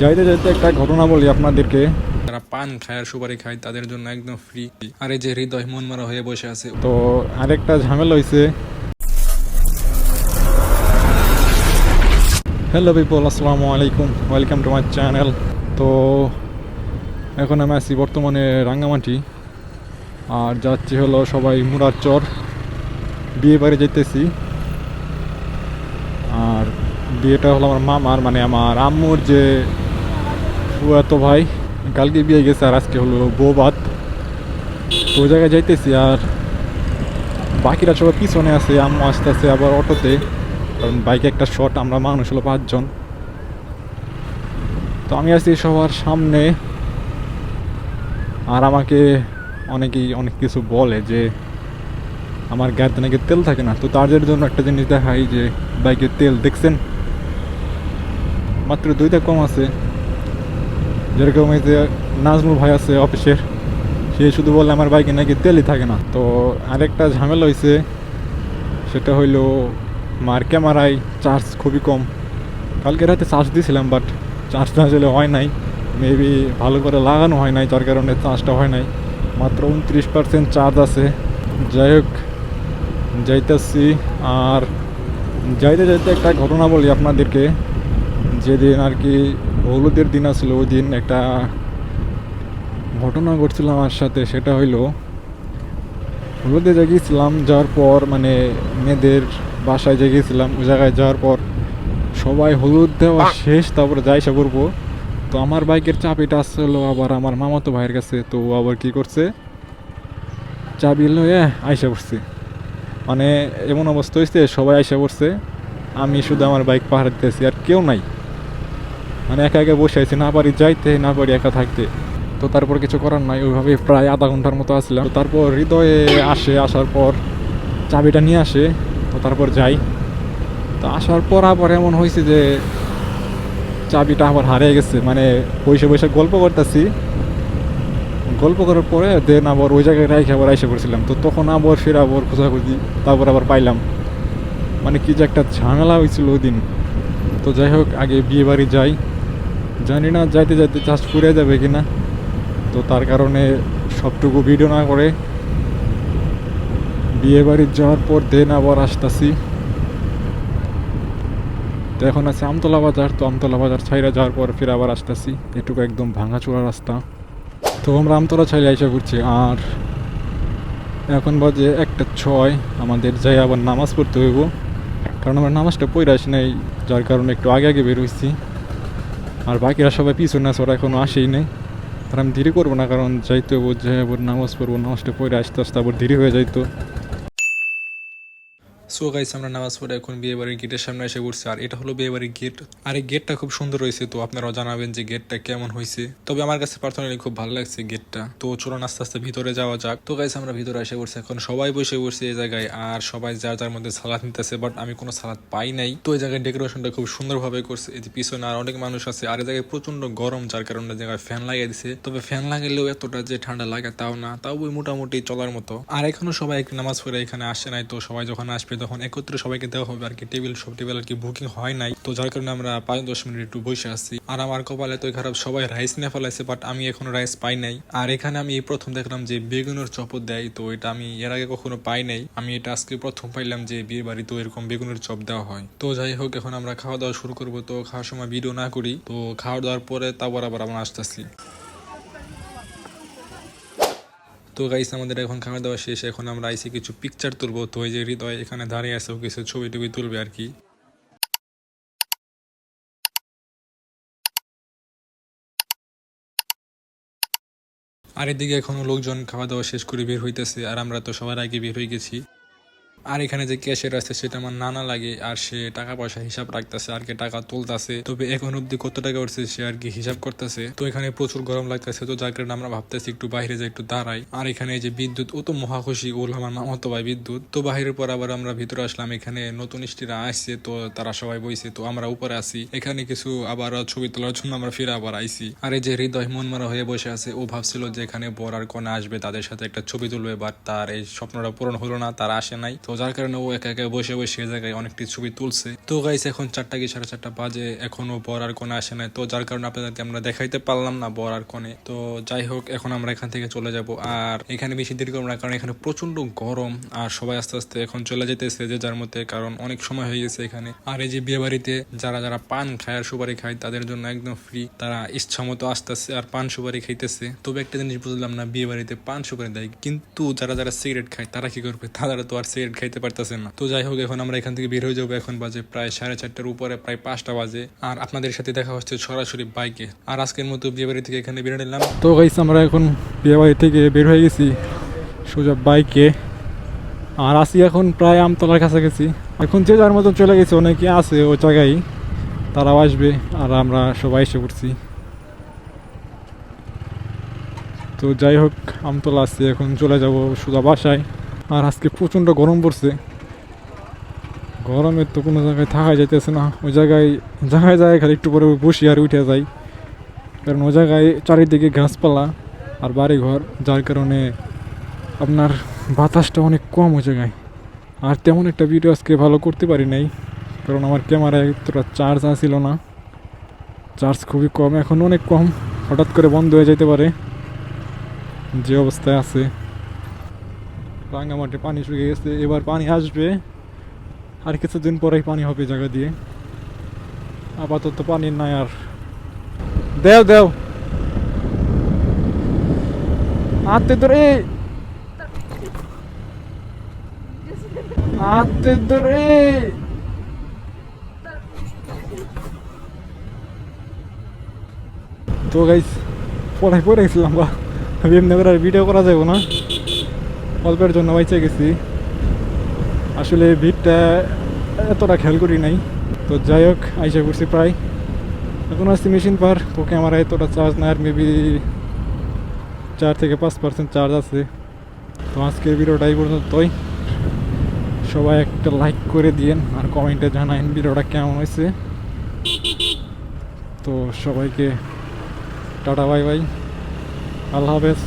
যাইতে যাইতে একটা ঘটনা বলি আপনাদেরকে। যারা পান খায় আর সুপারি খায় তাদের জন্য একদম ফ্রি আর এই যে হৃদয় মন মারা হয়ে বসে আছে। তো আরেকটা ঝামেলা হয়েছে হ্যালো পিপল আসসালামু আলাইকুম। ওয়েলকাম টু মাই চ্যানেল তো এখন আমি আছি বর্তমানে রাঙ্গামাটি। আর যাচ্ছি হলো সবাই মুরার চর বিয়ে বাড়ি যেতেছি আর বিয়েটা হলো আমার মামার মানে আমার আম্মুর যে ফুয়াতো ভাই, কালকে বিয়ে গেছে আর আজকে হলো বৌবাত তো ওই জায়গায় যাইতেছি আর বাকিরা সবাই পিছনে আছে, আম্মু আসতেছে আবার অটোতে। কারণ বাইকে একটা শট আমরা মানুষ হলো পাঁচজন। তো আমি আছি সবার সামনে। আর আমাকে অনেকেই অনেক কিছু বলে যে আমার গাড়িতে নাকি তেল থাকে না। তো তাদের জন্য একটা জিনিস দেখাই যে বাইকের তেল, দেখছেন? মাত্র দুইটা কম আছে। যেরকম এই যে নাজমুল ভাই আছে অফিসের, সে শুধু বললে আমার বাইকে নাকি তেলই থাকে না। তো আরেকটা ঝামেলা হয়েছে সেটা হইল মার ক্যামেরায় চার্জ খুবই কম। কালকে রাতে চার্জ দিয়েছিলাম বাট চার্জ না আসলে হয় নাই। মেবি ভালো করে লাগানো হয় নাই, যার কারণে চার্জটা হয় নাই। মাত্র উনত্রিশ পার্সেন্ট চার্জ আছে। যাই হোক, যাইতেছি। আর যাইতে যাইতে একটা ঘটনা বলি আপনাদেরকে। যেদিন আর কি হলুদের দিন আসলে ওই দিন একটা ঘটনা ঘটছিল আমার সাথে সেটা হইল হলুদে গিয়েছিলাম যাওয়ার পর মানে মেয়েদের বাসায় যে গিয়েছিলাম ওই জায়গায় যাওয়ার পর সবাই হলুদ দেওয়া শেষ তারপরে যাই সে করব। তো আমার বাইকের চাবিটা আসলো আবার আমার মামাতো ভাইয়ের কাছে তো ও আবার কি করছে? চাবি লয়ে আইসা পড়ছে। মানে এমন অবস্থা হয়েছে সবাই আইসা পড়ছে। আমি শুধু আমার বাইক পাহাড় দিতেছি আর কেউ নাই। মানে একা একা বসে আছি, না পারি যাইতে, না পারি একা থাকতে। তো তারপর কিছু করার নাই, ওইভাবে প্রায় আধা ঘণ্টার মতো আসলাম। তো তারপর হৃদয়ে আসে, আসার পর চাবিটা নিয়ে আসে, তো তারপর যাই। তো আসার পর আবার এমন হয়েছে যে চাবিটা আবার হারিয়ে গেছে মানে বসে বসে গল্প করতেছি। গল্প করার পরে দেন আবার ওই জায়গায় রাইখে আবার এসে পড়ছিলাম। তো তখন আবার ফের আবার খোঁজাখুঁজি, তারপর আবার পাইলাম। মানে কি যে একটা ঝামেলা হয়েছিল ওই দিন। তো যাই হোক, আগে বিয়ে বাড়ি যাই। জানি না, যাইতে যাইতে চাষ ফুরে যাবে কিনা। তো তার কারণে সবটুকু ভিডিও না করে বিয়ে বাড়ি যাওয়ার পর দেন আবার আসতেছি। তো এখন আছে আমতলা বাজার, তো আমতলা বাজার ছাইরা যাওয়ার পর ফিরে আবার আসতেছি। এটুকু একদম ভাঙাচোরা রাস্তা। তো আমরা আমতলা ছাইরা আইসা ঘুরছি, আর এখন বাজে একটা ছয়, আমাদের যাই আবার নামাজ পড়তে হইব। কারণ আমরা নামাজটা পড়ে আসি নাই, যার কারণে একটু আগে আগে বের হইছি। আর বাকিরা সবাই পিছনে আছে, ওরা এখনও আসেই নেই। আর আমি ধীরে করব না, কারণ যাইতে হব যে নামাজ পড়ব, নামাজটা পড়ে আসতে আসতে আবার ধীরে হয়ে যাইতো। সো গাইস, আমরা নামাজ পড়ে এখন বিয়ে বাড়ির গেটের সামনে এসে পড়ছি। আর এটা হলো বিয়ে বাড়ির গেট। আর এই গেটটা খুব সুন্দর হয়েছে, তো আপনারাও জানাবেন যে গেটটা কেমন হয়েছে। তবে আমার কাছে পার্সোনালি খুব ভালো লাগছে গেটটা। তো চলুন আস্তে আস্তে ভিতরে যাওয়া যাক। তো গাইস, আমরা ভিতরে এসে পড়ছি। এখন সবাই বসে বসে এই জায়গায়, আর সবাই যার যার মধ্যে সালাদ নিতেছে বাট আমি কোনো সালাদ পাই নাই। তো এই জায়গায় ডেকোরেশনটা খুব সুন্দরভাবে করছে। যে পিছনে আর অনেক মানুষ আছে, আর এই জায়গায় প্রচণ্ড গরম, যার কারণে জায়গায় ফ্যান লাগিয়ে দিছে। তবে ফ্যান লাগালেও এতটা যে ঠান্ডা লাগে তাও না, তাও ওই মোটামুটি চলার মতো। আর এখনও সবাই নামাজ পড়ে এখানে আসে নাই, তো সবাই যখন আসবে তখন একত্রে সবাইকে দেওয়া হবে আর কি টেবিল সব টেবিল আর কি বুকিং হয় নাই, তো যার কারণে আমরা পাঁচ দশ মিনিট একটু বসে আছি। আর আমার কপালে তো খারাপ সবাই রাইস নিয়ে ফেলাইছে বাট আমি এখনও রাইস পাই নাই। আর এখানে আমি এই প্রথম দেখলাম যে বেগুনের চপও দেয়, তো এটা আমি এর আগে কখনো পাই নাই। আমি এটা আজকে প্রথম পাইলাম যে বিয়ে বাড়িতে এরকম বেগুনের চপ দেওয়া হয়। তো যাই হোক, এখন আমরা খাওয়া দাওয়া শুরু করব, তো খাওয়ার সময় ভিডিও না করি, তো খাওয়া দাওয়ার পরে তারপর আবার আমরা আসতেছি। তো গাইস আমাদের এখন খাওয়া দাওয়া শেষ, এখন আমরা আইসি কিছু পিকচার তুলবো। তো এই যে হৃদয়, এখানে দাঁড়িয়ে আছে কিছু ছবি টবি তুলবে আর কি। আর এদিকে এখনও লোকজন খাওয়া দাওয়া শেষ করে বের হইতেছে, আর আমরা তো সবার আগে বের হয়ে গেছি। আর এখানে যে ক্যাশের আছে সেটা আমার নানা লাগে, আর সে টাকা পয়সা হিসাব রাখতেছে, আর কি টাকা তুলতেছে। তবে এখন অব্দি কত টাকা উঠছে সে আর কি হিসাব করতেছে। তো এখানে প্রচুর গরম লাগতেছে, তো যার কারণে আমরা ভাবতেছি একটু বাইরে যাই একটু দাঁড়াই। আর এখানে যে বিদ্যুৎ, ও তো মহা খুশি ওল আমার মামাতো ভাই বিদ্যুৎ। তো বাইরের পর আবার আমরা ভিতরে আসলাম, এখানে নতুন স্টিরা আসছে, তো তারা সবাই বইছে, তো আমরা উপরে আছি। এখানে কিছু আবার ছবি তোলার জন্য আমরা ফিরে আবার আইছি। আর এই যে হৃদয় মন মারা হয়ে বসে আছে, ও ভাবছিল যে এখানে বর আর কনে আসবে, তাদের সাথে একটা ছবি তুলবে বাট তার এই স্বপ্নটা পূরণ হলো না, তারা আসে নাই। তো যার কারণে ও একা একা বসে বসে জায়গায় অনেকটি ছবি তুলছে। তো গাইস এখন চারটা কি সাড়ে চারটা বাজে? এখনও বর আর কোনে আসে নাই। তো যার কারণে আপনাদেরকে আমরা দেখাইতে পারলাম না বর আর কোনে তো যাই হোক, এখন আমরা এখান থেকে চলে যাব। আর এখানে বেশি দেরি করব না, কারণ এখানে প্রচণ্ড গরম। আর সবাই আস্তে আস্তে এখন চলে যেতেছে যে যার মধ্যে, কারণ অনেক সময় হয়ে গেছে এখানে। আর এই যে বিয়ে বাড়িতে যারা যারা পান খায় আর সুপারি খায়, তাদের জন্য একদম ফ্রি তারা ইচ্ছা মতো আসতেছে আর পান সুপারি খাইতেছে। তবে একটা জিনিস বুঝলাম না, বিয়ে বাড়িতে পান সুপারি দেয়। কিন্তু যারা যারা সিগারেট খায়, তারা কি করবে? তারা তো আর সিগারেট খাইতে পারতেছে না। তো যাই হোক, এখন আমরা এখান থেকে বের হয়ে যাব। এখন বাজে প্রায় সাড়ে চারটার উপরে, প্রায় পাঁচটা বাজে। আর আপনাদের সাথে দেখা হচ্ছে সরাসরি বাইকে। আর আজকের মতো বিয়ে বাড়ি থেকে এখানে বের নিলাম। তো গাইস আমরা এখন বিয়েবাড়ি থেকে বের হয়ে গেছি সোজা বাইকে। আর আসি এখন প্রায় আমতলার কাছাকাছি। এখন যে যার মতন চলে গেছে, অনেকে আছে ওই জায়গায়। তারাও আসবে আর আমরা সবাই এসে পড়ছি। তো যাই হোক, আমতলা আসছি এখন চলে যাব সোজা বাসায়। আর আজকে প্রচণ্ড গরম পড়ছে। গরমে তো কোনো জায়গায় থাকা যাইতেছে না। ওই জায়গায় জায়গায় জায়গায় খালি একটু পরে বসি আর উঠে যাই। কারণ ওই জায়গায় চারিদিকে গাছপালা আর বাড়িঘর, যার কারণে আপনার বাতাসটা অনেক কম ওই জায়গায়। আর তেমন একটা ভিডিও আজকে ভালো করতে পারি নাই, কারণ আমার ক্যামেরায় এতটা চার্জ আসছিল না। চার্জ খুবই কম, এখন অনেক কম। হঠাৎ করে বন্ধ হয়ে যেতে পারে। যে অবস্থায় আছে। রাঙ্গামাটি পানি শুকিয়ে গেছে, এবার পানি আসবে। আর কিছুদিন পরেই পানি হবে জায়গা দিয়ে। আপাতত পানি নাই আর। দেও দেও। হাতে ধরে। হাতে ধরে। তো গাইস পড়াই পড়ে গেছিলাম বা এমনি করে আর ভিডিও করা যাব না। অল্পের জন্য বাইচে গেছি। আসলে ভিড়টা এতটা খেয়াল করি নাই। তো যাই হোক, আইসা করছি প্রায়। এখন আসছি মেশিন পার তো আমার এতটা চার্জ নাই, আর মেবি চার থেকে পাঁচ পার্সেন্ট চার্জ আছে। তো আজকের ভিডিওটা এই পর্যন্তই। সবাই একটা লাইক করে দিয়েন, আর কমেন্টে জানাইন ভিডিওটা কেমন হয়েছে। তো সবাইকে টাটা, বাই বাই। আল্লাহ হাফেজ।